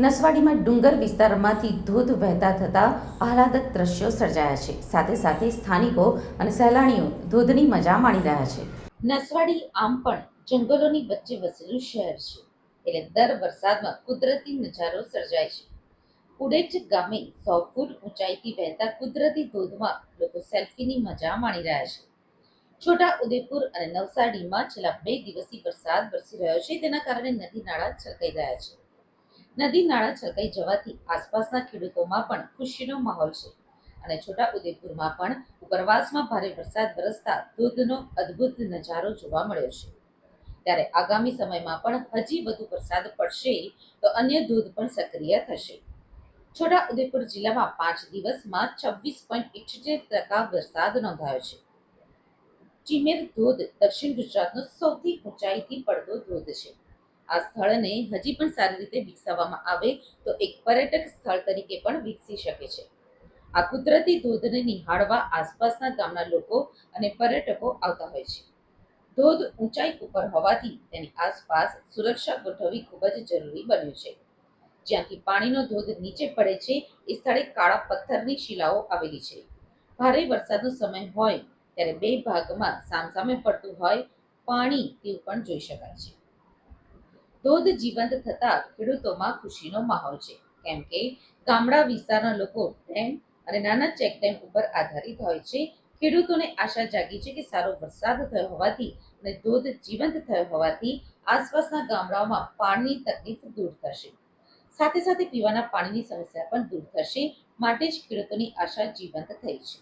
નસવાડીમાં ડુંગર વિસ્તારમાંથી ધોધ વહેતા થતા આહલાદક દ્રશ્યો સર્જાયા છે. સાથે સાથે સ્થાનિકો અને સહેલાણીઓ ધોધની મજા માણી રહ્યા છે. નસવાડી આમ પણ જંગલોની વચ્ચે વસેલું શહેર છે. એટલે દર વરસાદમાં કુદરતી નજારો સર્જાય છે. કુડેચ ગામે સો ફૂટ ઊંચાઈથી વહેતા કુદરતી ધોધમાં લોકો સેલ્ફીની મજા માણી રહ્યા છે. છોટા ઉદેપુર અને નવસારીમાં છેલ્લા બે દિવસથી વરસાદ વરસી રહ્યો છે. તેના કારણે નદી નાળા છલકાઈ રહ્યા છે. નદી નાળા છલકાઈ જવાથી આસપાસના ખેડૂતોમાં પણ ખુશીનો માહોલ છે. અને છોટા પણ ઉપરવાસમાં ભારે વરસાદ વરસતા ધોધનો અદ્ભુત નજારો જોવા મળ્યો છે. ત્યારે આગામી સમયમાં પણ હજી વધુ વરસાદ પડશે તો અન્ય ધોધ પણ સક્રિય થશે. છોટા ઉદેપુર જિલ્લામાં પાંચ દિવસમાં છવ્વીસ પોઈન્ટ ઇઠ્યોતેર ટકા વરસાદ નોંધાયો છે. ચીમેર ધોધ દક્ષિણ ગુજરાતનો સૌથી ઊંચાઈથી પડતો ધોધ છે. આ સ્થળને હજી પણ સારી રીતે વિકસાવવામાં આવે તો એક પર્યટક સ્થળ તરીકે પણ વિકસી શકે છે. આ કુદરતી ધોધને નિહાળવા આસપાસના ગામના લોકો અને પર્યટકો આવતા હોય છે. ધોધ ઊંચાઈ ઉપર હોવાથી તેની આસપાસ સુરક્ષા ગોઠવવી ખૂબ જ જરૂરી બન્યું છે. જ્યાંથી પાણીનો ધોધ નીચે પડે છે, એ સ્થળે કાળા પથ્થરની શિલાઓ આવેલી છે. ભારે વરસાદનો સમય હોય ત્યારે બે ભાગમાં સામસામે પડતું હોય પાણી તેવું પણ જોઈ શકાય છે. ધોધ જીવંત થતા ખેડૂતોમાં ખુશીનો માહોલ છે. કેમ કે ગામડા વિસ્તારના લોકો ડેમ અને નાના ચેકડેમ ઉપર આધારિત હોય છે. ખેડૂતોને આશા જાગી છે કે સારો વરસાદ થયો હોવાથી અને ધોધ જીવંત થયો હોવાથી આસપાસના ગામડાઓમાં પાણીની તકલીફ દૂર થશે. સાથે સાથે પીવાના પાણીની સમસ્યા પણ દૂર થશે. માટે જ ખેડૂતોની આશા જીવંત થઈ છે.